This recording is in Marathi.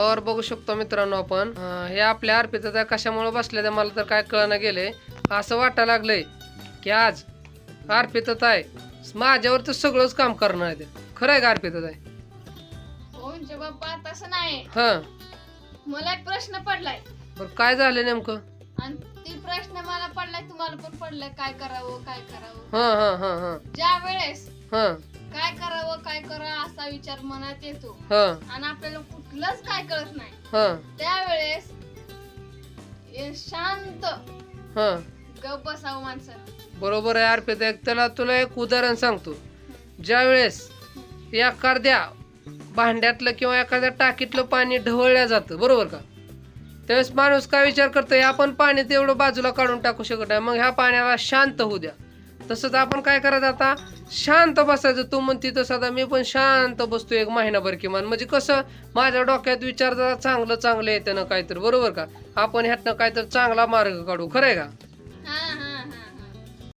वर बघू शकतो मित्रांनो आपण. हे आपल्या अर्पित कशामुळे बसले ते मला तर काय कळणं गेलंय असं वाटायला लागलंय की आज अर्पितत आहे. माझ्यावर तर सगळंच काम करणार आहे ते. खरं आहे का अर्पितत आहे? ओमचे बाप्पा तसं नाही. हां. मला एक प्रश्न पडलाय. बरं काय झालं नेमकं? आणि ती प्रश्न मला पडलाय तुम्हाला पण पडलाय. काय करावं काय करावं? हां हां हां हां. ज्या वेळेस हां. काय करावं असा विचार मनात येतो. हां. आणि आपल्याला कुठलंच काय कळत नाही. हां. त्यावेळेस हे शांत हां. गप बसावं माणसानं बरोबर आहे अर्पित एक त्याला तुला एक उदाहरण सांगतो. ज्या वेळेस एखाद्या भांड्यातलं किंवा एखाद्या टाकीतलं पाणी ढवळल्या जातं बरोबर का? त्यावेळेस माणूस काय विचार करतोय आपण पाणी तेवढं बाजूला काढून टाकू शकत नाही. मग ह्या पाण्याला शांत होऊ द्या. तसंच आपण काय करायचं आता? शांत बसायचं. तू म्हणती तसं आता मी पण शांत बसतो एक महिनाभर किमान. म्हणजे कसं? माझ्या डोक्यात विचार जरा चांगलं चांगलं येतं ना काहीतरी. बरोबर का? आपण ह्यातनं काहीतरी चांगला मार्ग काढू. खरंय का?